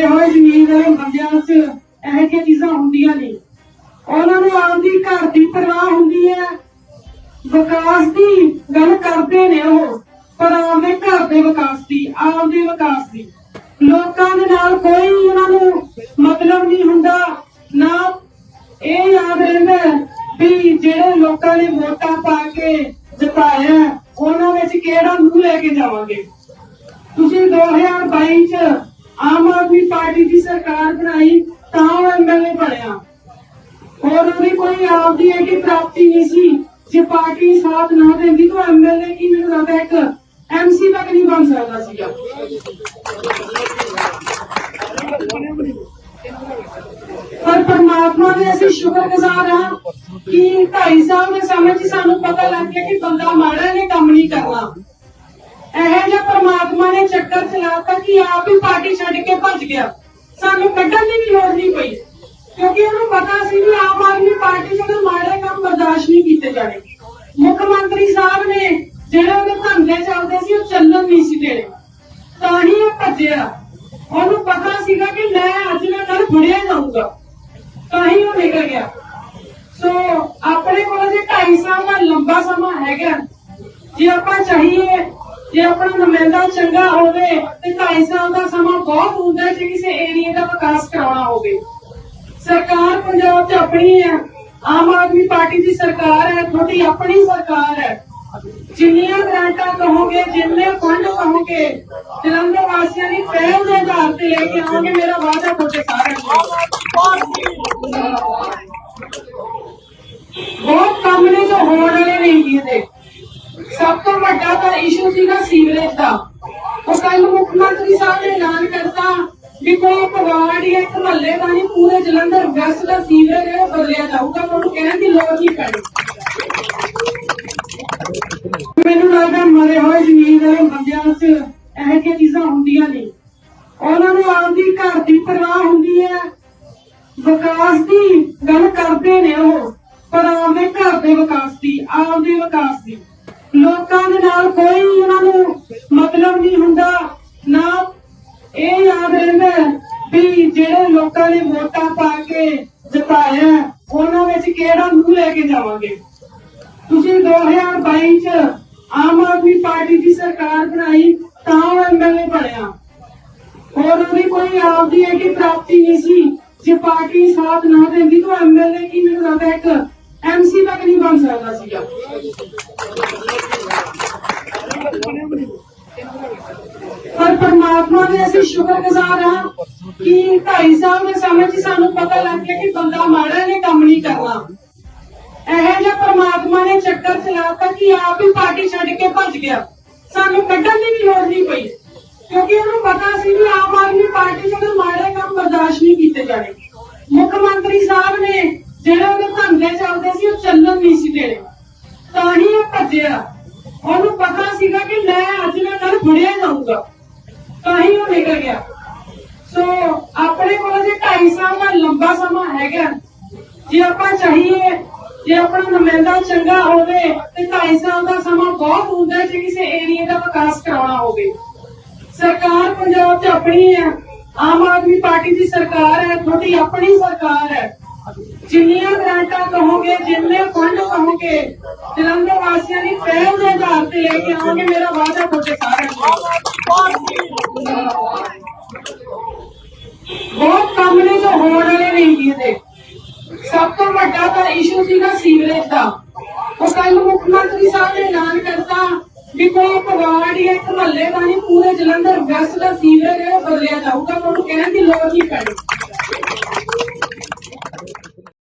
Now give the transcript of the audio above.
ਮਰੇ ਹੋਏ ਜ਼ਮੀਨ ਦੇ ਬੰਦਿਆਂ 'ਚ ਇਹੋ ਜਿਹੀਆਂ ਚੀਜ਼ਾਂ ਹੁੰਦੀਆਂ ਨਹੀਂ ਉਹਨਾਂ ਨੂੰ ਆਪਦੀ ਘਰ ਦੀ ਪਰਵਾਹ ਹੁੰਦੀ ਹੈ। ਵਿਕਾਸ ਦੀ ਗੱਲ ਕਰਦੇ ਨੇ ਉਹ, ਪਰ ਆਪਦੇ ਘਰ ਦੇ ਵਿਕਾਸ ਦੀ, ਆਪਦੇ ਵਿਕਾਸ ਦੀ। ਲੋਕਾਂ ਦੇ ਨਾਲ ਕੋਈ ਉਹਨਾਂ ਨੂੰ ਮਤਲਬ ਨਹੀਂ ਹੁੰਦਾ। ਨਾ ਇਹ ਯਾਦ ਰਹਿੰਦਾ ਹੈ ਵੀ ਜਿਹੜੇ ਲੋਕਾਂ ਨੇ ਵੋਟਾਂ ਪਾ ਕੇ ਜਿਤਾਇਆ, ਉਹਨਾਂ ਵਿੱਚ ਕਿਹੜਾ ਮੂੰਹ ਲੈ ਕੇ ਜਾਵਾਂਗੇ? ਤੁਸੀਂ 2022 ਚ ਆਮ ਆਦਮੀ ਪਾਰਟੀ ਦੀ ਸਰਕਾਰ ਬਣਾਈ ਤਾਂ ਉਹ ਐਮਐਲਏ ਬਣਿਆ। ਹੋਰ ਉਹਦੀ ਕੋਈ ਆਪਦੀ ਐਡੀ ਪ੍ਰਾਪਤੀ ਨਹੀਂ ਸੀ। ਜੇ ਪਾਰਟੀ ਸਾਥ ਨਾ ਦਿੰਦੀ ਤਾਂ ਐਮਐਲਏ ਕੀ ਮੈਨੂੰ ਲੱਗਦਾ ਇੱਕ ਐਮਸੀ ਤੱਕ ਨਹੀਂ ਬਣ ਸਕਦਾ ਸੀਗਾ। ਪਰ ਪਰਮਾਤਮਾ ਦੇ ਅਸੀਂ ਸ਼ੁਕਰਗੁਜ਼ਾਰ ਹਾਂ ਕਿ ਢਾਈ ਸਾਲ ਦੇ ਸਮੇਂ 'ਚ ਸਾਨੂੰ ਪਤਾ ਲੱਗ ਗਿਆ ਕਿ ਬੰਦਾ ਮਾੜਾ ਨੇ ਕੰਮ ਨਹੀਂ ਕਰਨਾ। ਇਹ ਜਿਹਾ ਪਰਮਾਤਮਾ ਨੇ ਚੱਕਰ ਚਲਾਤਾ ਕਿ ਆਪ ਹੀ ਪਾਰਟੀ ਛੱਡ ਕੇ ਭੱਜ ਗਿਆ। ਸਾਨੂੰ ਕੱਢਣ ਦੀ ਵੀ ਲੋੜ ਨਹੀਂ ਪਈ, ਕਿਉਂਕਿ ਉਹਨੂੰ ਪਤਾ ਸੀ ਕਿ ਆਮ ਆਦਮੀ ਪਾਰਟੀ ਦੇ ਮਾੜੇ ਕੰਮ ਬਰਦਾਸ਼ਤ ਨਹੀਂ ਕੀਤੇ ਜਾਣੇ। ਮੁੱਖ ਮੰਤਰੀ ਸਾਹਿਬ ਨੇ ਜਿਹੜੇ ਉਹਦੇ ਧੰਦੇ ਚੱਲਦੇ ਸੀ, ਉਹ ਚੱਲਣ ਨਹੀਂ ਸੀ ਦੇਣੇ। ਤਾਂ ਹੀ ਉਹ ਭੱਜਿਆ। ਉਹਨੂੰ ਪਤਾ ਸੀਗਾ ਕਿ ਮੈਂ ਅੱਜ ਨਾ ਕੱਲ ਫੜਿਆ ਜਾਊਗਾ। ਤਾਂ ਹੀ ਉਹ ਨਿਕਲ ਗਿਆ। ਸੋ ਆਪਣੇ ਕੋਲ ਜੇ 2.5 ਸਾਲ ਦਾ ਲੰਬਾ ਸਮਾਂ ਹੈਗਾ। ਜੇ ਆਪਾਂ ਚਾਹੀਏ ਜੇ ਆਪਣਾ ਨੁਮਾਇੰਦਾ ਚੰਗਾ ਹੋਵੇ, ਤੇ 2.5 ਸਾਲ ਦਾ ਸਮਾਂ ਬਹੁਤ ਹੁੰਦਾ ਜੇ ਕਿਸੇ ਏਰੀਆ ਦਾ ਵਿਕਾਸ ਕਰਾਉਣਾ ਹੋਵੇ। ਸਰਕਾਰ ਪੰਜਾਬ 'ਚ ਆਪਣੀ ਹੈ। ਆਮ ਆਦਮੀ ਪਾਰਟੀ ਦੀ ਸਰਕਾਰ ਹੈ, ਤੁਹਾਡੀ ਆਪਣੀ ਸਰਕਾਰ ਹੈ। ਜਿੰਨੀਆਂ ਗ੍ਰਾਂਟਾਂ ਕਹੋਗੇ, ਜਿੰਨੇ ਫੰਡ ਕਹੋਗੇ, ਜਲੰਧਰ ਵਾਸੀਆਂ ਦੀ ਪਹਿਲ ਦੇ ਆਧਾਰ ਤੇ ਲੈ ਕੇ ਆਵਾਂਗੇ, ਮੇਰਾ ਵਾਅਦਾ ਤੁਹਾਡੇ ਸਾਰਿਆਂ ਨਾਲ ਬਹੁਤ ਕੰਮ ਨੇ ਜੋ ਹੋਣ ਵਾਲੇ ਨੇ ਇੰਡੀਆ ਦੇ ਸਭ ਤੋਂ ਵੱਡਾ ਤਾਂ ਇਸ਼ੂ ਸੀਗਾ ਸੀਵਰੇਜ ਦਾ। ਉਹ ਕੱਲ ਮੁੱਖ ਮੰਤਰੀ ਸਾਹਿਬ ਨੇ ਐਲਾਨ ਕਰਤਾ ਵੀ ਕੋਈ ਇੱਕ ਜਾਂ ਇੱਕ ਮਹੱਲੇ ਦਾ ਨਹੀਂ ਪੂਰੇ ਜਲੰਧਰ ਵੈਸਟ ਦਾ ਸੀਵਰੇਜ ਹੈ ਉਹ ਬਦਲਿਆ ਜਾਊਗਾ ਤੁਹਾਨੂੰ ਕਹਿਣ ਦੀ ਲੋੜ ਨਹੀਂ ਪੈਣੀ। ਮੈਨੂੰ ਲੱਗਦਾ ਮਰੇ ਹੋਏ ਜ਼ਮੀਨ ਦੇ ਬੰਦਿਆਂ 'ਚ ਇਹੋ ਜਿਹੀਆਂ ਚੀਜ਼ਾਂ ਹੁੰਦੀਆਂ ਨਹੀਂ। ਉਹਨਾਂ ਨੂੰ ਆਪਦੀ ਘਰ ਦੀ ਪਰਵਾਹ ਹੁੰਦੀ ਹੈ। ਵਿਕਾਸ ਦੀ ਗੱਲ ਕਰਦੇ ਨੇ ਉਹ, ਪਰ ਆਪਦੇ ਘਰ ਦੇ ਵਿਕਾਸ ਦੀ, ਆਪਦੇ ਵਿਕਾਸ ਦੀ। ਲੋਕਾਂ ਦੇ ਨਾਲ ਕੋਈ ਉਹਨਾਂ ਨੂੰ ਮਤਲਬ ਨਹੀਂ ਹੁੰਦਾ। ਨਾ ਇਹ ਯਾਦ ਰਹਿੰਦਾ ਵੀ ਜਿਹੜੇ ਲੋਕਾਂ ਨੇ ਵੋਟਾਂ ਪਾ ਕੇ ਜਿਤਾਇਆ, ਉਹਨਾਂ ਵਿੱਚ ਕਿਹੜਾ ਮੂੰਹ ਲੈ ਕੇ ਜਾਵਾਂਗੇ? ਤੁਸੀਂ 2022 ਚ ਆਮ ਆਦਮੀ ਪਾਰਟੀ ਦੀ ਸਰਕਾਰ ਬਣਾਈ, ਤਾਂ ਉਹ ਐਮਐਲਏ ਬਣਿਆ। ਹੋਰ ਉਹਦੀ ਕੋਈ ਆਪਦੀ ਐਡੀ ਪ੍ਰਾਪਤੀ ਨਹੀਂ ਸੀ। ਜੇ ਪਾਰਟੀ ਸਾਥ ਨਾ ਦਿੰਦੀ ਤਾਂ ਐਮਐਲਏ ਕੀ ਮੈਨੂੰ ਲੱਗਦਾ ਇੱਕ ਐਮਸੀ ਤੱਕ ਨਹੀਂ ਬਣ ਸਕਦਾ ਸੀਗਾ? ਪਰ ਪਰਮਾਤਮਾ ਦੇ ਅਸੀਂ ਸ਼ੁਕਰਗੁਜ਼ਾਰ ਹਾਂ ਕਿ 2.5 ਸਾਲ ਦੇ ਸਮੇਂ 'ਚ ਸਾਨੂੰ ਪਤਾ ਲੱਗ ਗਿਆ ਕਿ ਬੰਦਾ ਮਾੜਾ ਨੇ ਕੰਮ ਨਹੀਂ ਕਰਨਾ। ਇਹ ਜਿਹਾ ਪਰਮਾਤਮਾ ਨੇ ਚੱਕਰ ਚਲਾਤਾ ਕਿ ਆਪ ਹੀ ਪਾਰਟੀ ਛੱਡ ਕੇ ਭੱਜ ਗਿਆ। ਸਾਨੂੰ ਕੱਢਣ ਦੀ ਵੀ ਲੋੜ ਨਹੀਂ ਪਈ, ਕਿਉਂਕਿ ਉਹਨੂੰ ਪਤਾ ਸੀ ਕਿ ਆਮ ਆਦਮੀ ਪਾਰਟੀ ਦੇ ਮਾੜੇ ਕੰਮ ਬਰਦਾਸ਼ਤ ਨਹੀਂ ਕੀਤੇ ਜਾਣੇ। ਮੁੱਖ ਮੰਤਰੀ ਸਾਹਿਬ ਨੇ ਜਿਹੜਾ ਉਹਦੇ ਧੰਦੇ ਚੱਲਦੇ ਸੀ, ਉਹ ਚੱਲਣ ਨਹੀਂ ਸੀ ਦੇਣੇ। ਤਾਂ ਹੀ ਉਹ ਭੱਜਿਆ। ਉਹਨੂੰ ਪਤਾ ਸੀਗਾ ਕਿ ਮੈਂ ਅੱਜ ਨਾ ਕੱਲ ਫੜਿਆ ਜਾਊਗਾ। ਤਾਂ ਹੀ ਉਹ ਨਿਕਲ ਗਿਆ। ਸੋ ਆਪਣੇ ਕੋਲ ਜੇ 2.5 ਸਾਲ ਦਾ ਲੰਬਾ ਸਮਾਂ ਹੈਗਾ। ਜੇ ਆਪਾਂ ਚਾਹੀਏ, ਜੇ ਆਪਣਾ ਨੁਮਾਇੰਦਾ ਚੰਗਾ ਹੋਵੇ, ਤੇ 2.5 ਸਾਲ ਦਾ ਸਮਾਂ ਬਹੁਤ ਹੁੰਦਾ ਜੇ ਕਿਸੇ ਏਰੀਆ ਦਾ ਵਿਕਾਸ ਕਰਾਉਣਾ ਹੋਵੇ। ਸਰਕਾਰ ਪੰਜਾਬ 'ਚ ਆਪਣੀ ਹੈ। ਆਮ ਆਦਮੀ ਪਾਰਟੀ ਦੀ ਸਰਕਾਰ ਹੈ, ਤੁਹਾਡੀ ਆਪਣੀ ਸਰਕਾਰ ਹੈ। ਜਿੰਨੀਆਂ ਗ੍ਰਾਂਟਾਂ ਕਹੋਗੇ ਜਿੰਨੇ ਫੰਡ ਕਹੋਗੇ ਜਲੰਧਰ ਵਾਸੀਆਂ ਦੀ ਪਹਿਲ ਦੇ ਆਧਾਰ ਤੇ ਲੈ ਕੇ ਆਵਾਂਗੇ ਮੇਰਾ ਵਾਅਦਾ ਤੁਹਾਡੇ ਸਾਰਿਆਂ ਨਾਲ ਬਹੁਤ ਕੰਮ ਨੇ ਜੋ ਹੋਣ ਵਾਲੇ ਨੇ ਇੰਡੀਆ ਦੇ ਸਭ ਤੋਂ ਵੱਡਾ ਤਾਂ ਇਸ਼ੂ ਸੀਗਾ ਸੀਵਰੇਜ ਦਾ ਉਹ ਕੱਲ ਮੁੱਖ ਮੰਤਰੀ ਸਾਹਿਬ ਨੇ ਐਲਾਨ ਕਰਤਾ ਵੀ ਕੋਈ ਇੱਕ ਵਾਰਡ ਜਾਂ ਇੱਕ ਮਹੱਲੇ ਦਾ ਨਹੀਂ ਪੂਰੇ ਜਲੰਧਰ ਵੈਸਟ ਦਾ ਸੀਵਰੇਜ ਹੈ ਉਹ ਬਦਲਿਆ ਜਾਊਗਾ ਤੁਹਾਨੂੰ ਕਹਿਣ ਦੀ ਲੋੜ ਨਹੀਂ ਪੈਣੀ